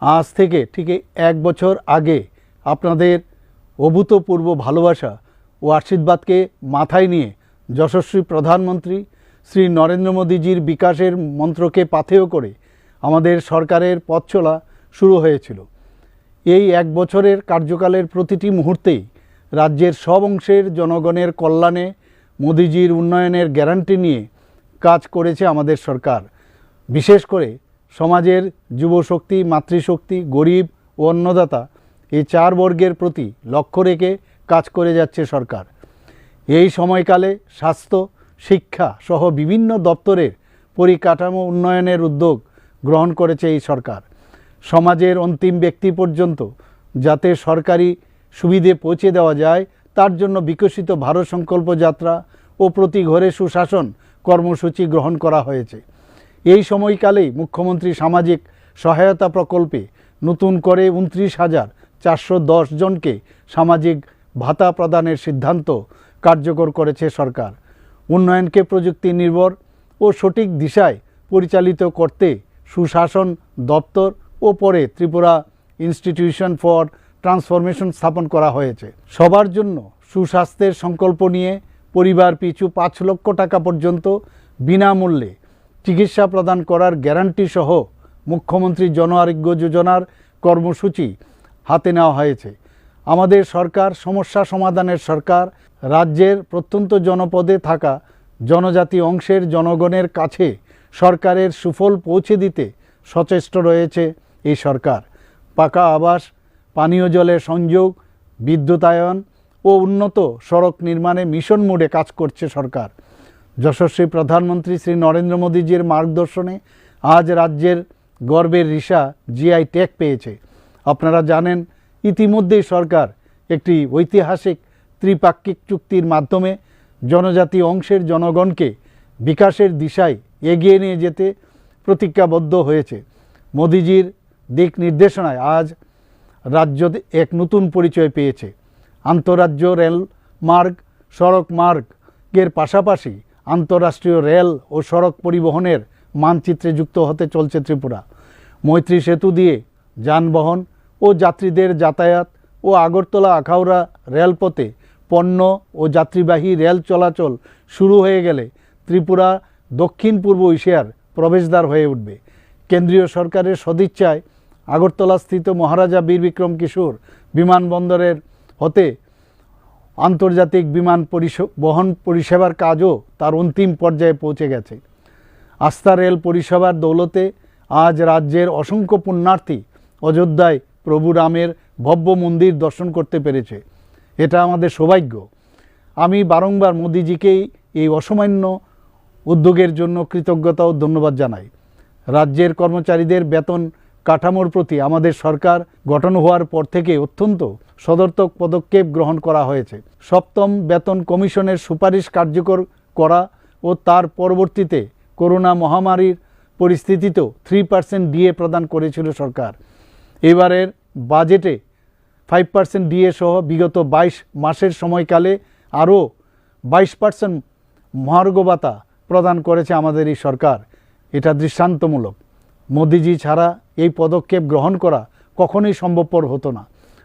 আজ থেকে ঠিক এক বছর আগে আপনাদের অভূতপূর্ব ভালোবাসা ও আশীর্বাদকে মাথায় নিয়ে যশস্বী প্রধানমন্ত্রী শ্রী নরেন্দ্র মোদীজির বিকাশের মন্ত্রকে পাথেয় করে আমাদের সরকারের পথ চলা শুরু হয়েছিল। এই এক বছরের কার্যকালের প্রতিটি মুহূর্তেই রাজ্যের সব অংশের জনগণের কল্যাণে মোদিজির উন্নয়নের গ্যারান্টি নিয়ে কাজ করেছে আমাদের সরকার। বিশেষ করে সমাজের যুবশক্তি, মাতৃশক্তি, গরিব ও অন্নদাতা এই চার বর্গের প্রতি লক্ষ্য রেখে কাজ করে যাচ্ছে সরকার। এই সময়কালে স্বাস্থ্য, শিক্ষা সহ বিভিন্ন দপ্তরের পরিকাঠামো উন্নয়নের উদ্যোগ গ্রহণ করেছে এই সরকার। সমাজের অন্তিম ব্যক্তি পর্যন্ত যাতে সরকারি সুবিধে পৌঁছে দেওয়া যায়, তার জন্য বিকশিত ভারত সংকল্প যাত্রা ও প্রতি ঘরে সুশাসন কর্মসূচি গ্রহণ করা হয়েছে। এই সময়কালেই মুখ্যমন্ত্রী সামাজিক সহায়তা প্রকল্পে নতুন করে উনত্রিশ হাজার চারশো জনকে সামাজিক ভাতা প্রদানের সিদ্ধান্ত কার্যকর করেছে সরকার। উন্নয়নকে প্রযুক্তি নির্ভর ও সঠিক দিশায় পরিচালিত করতে সুশাসন দপ্তর ও পরে ত্রিপুরা ইনস্টিটিউশন ফর ট্রান্সফরমেশন স্থাপন করা হয়েছে। সবার জন্য সুস্বাস্থ্যের সংকল্প নিয়ে পরিবার পিছু পাঁচ লক্ষ টাকা পর্যন্ত বিনামূল্যে চিকিৎসা প্রদান করার গ্যারান্টি সহ মুখ্যমন্ত্রী জন আরোগ্য যোজনার কর্মসূচি হাতে নেওয়া হয়েছে। আমাদের সরকার, সমস্যা সমাধানের সরকার, রাজ্যের প্রত্যন্ত জনপদে থাকা জনজাতি অংশের জনগণের কাছে সরকারের সুফল পৌঁছে দিতে সচেষ্ট রয়েছে এই সরকার। পাকা আবাস, পানীয় জলের সংযোগ, বিদ্যুতায়ন ও উন্নত সড়ক নির্মাণে মিশন মোডে কাজ করছে সরকার। যশস্বী প্রধানমন্ত্রী শ্রী নরেন্দ্র মোদীজির মার্গদর্শনে আজ রাজ্যের গর্বের রিসা জিআই ট্যাগ পেয়েছে। আপনারা জানেন, ইতিমধ্যেই সরকার একটি ঐতিহাসিক ত্রিপাক্ষিক চুক্তির মাধ্যমে জনজাতি অংশের জনগণকে বিকাশের দিশায় এগিয়ে নিয়ে যেতে প্রতিজ্ঞাবদ্ধ হয়েছে। মোদিজির দিক নির্দেশনায় আজ রাজ্য এক নতুন পরিচয় পেয়েছে। আন্তঃরাজ্য রেল মার্গ, সড়ক মার্গের পাশাপাশি আন্তঃরাষ্ট্রীয় রেল ও সড়ক পরিবহনের মানচিত্রে যুক্ত হতে চলছে ত্রিপুরা। মৈত্রী সেতু দিয়ে যানবাহন ও যাত্রীদের যাতায়াত ও আগরতলা আখাউড়া রেলপথে পণ্য ও যাত্রীবাহী রেল চলাচল শুরু হয়ে গেলে ত্রিপুরা দক্ষিণ পূর্ব এশিয়ার প্রবেশদ্বার হয়ে উঠবে। কেন্দ্রীয় সরকারের সদিচ্ছায় আগরতলাস্থিত মহারাজা বীর বিক্রম কিশোর বিমানবন্দরের হতে আন্তর্জাতিক বিমান বহন পরিষেবার কাজও তার অন্তিম পর্যায়ে পৌঁছে গেছে। আস্থা রেল পরিষেবার দৌলতে আজ রাজ্যের অসংখ্য পুণ্যার্থী অযোধ্যায় প্রভু রামের ভব্য মন্দির দর্শন করতে পেরেছে। এটা আমাদের সৌভাগ্য। আমি বারংবার মোদিজিকেই এই অসামান্য উদ্যোগের জন্য কৃতজ্ঞতা ও ধন্যবাদ জানাই। রাজ্যের কর্মচারীদের বেতন কাঠামোর প্রতি আমাদের সরকার গঠন হওয়ার পর থেকে অত্যন্ত সদর্থক পদক্ষেপ গ্রহণ করা হয়েছে। সপ্তম বেতন কমিশনের সুপারিশ কার্যকর করা ও তার পরবর্তীতে করোনা মহামারীর পরিস্থিতিতেও থ্রি পার্সেন্ট ডিএ প্রদান করেছিল সরকার। এবারের বাজেটে ফাইভ পার্সেন্ট ডিএ সহ বিগত বাইশ মাসের সময়কালে আরও বাইশ পার্সেন্ট মহার্ঘ ভাতা প্রদান করেছে আমাদের এই সরকার। এটা দৃষ্টান্তমূলক। মোদিজি ছাড়া এই পদক্ষেপ গ্রহণ করা কখনোই সম্ভবপর হতো না।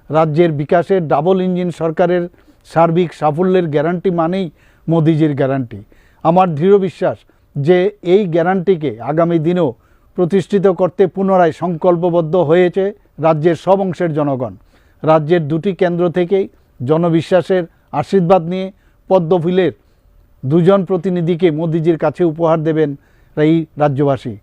রাজ্যের বিকাশের ডাবল ইঞ্জিন সরকারের সার্বিক সাফল্যের গ্যারান্টি মানেই মোদিজির গ্যারান্টি। আমার দৃঢ় বিশ্বাস যে এই গ্যারান্টিকে আগামী দিনেও প্রতিষ্ঠিত করতে পুনরায় সংকল্পবদ্ধ হয়েছে রাজ্যের সব অংশের জনগণ। রাজ্যের দুটি কেন্দ্র থেকেই জনবিশ্বাসের আশীর্বাদ নিয়ে পদ্মফুলের দুজন প্রতিনিধিকে মোদিজির কাছে উপহার দেবেন এই রাজ্যবাসী।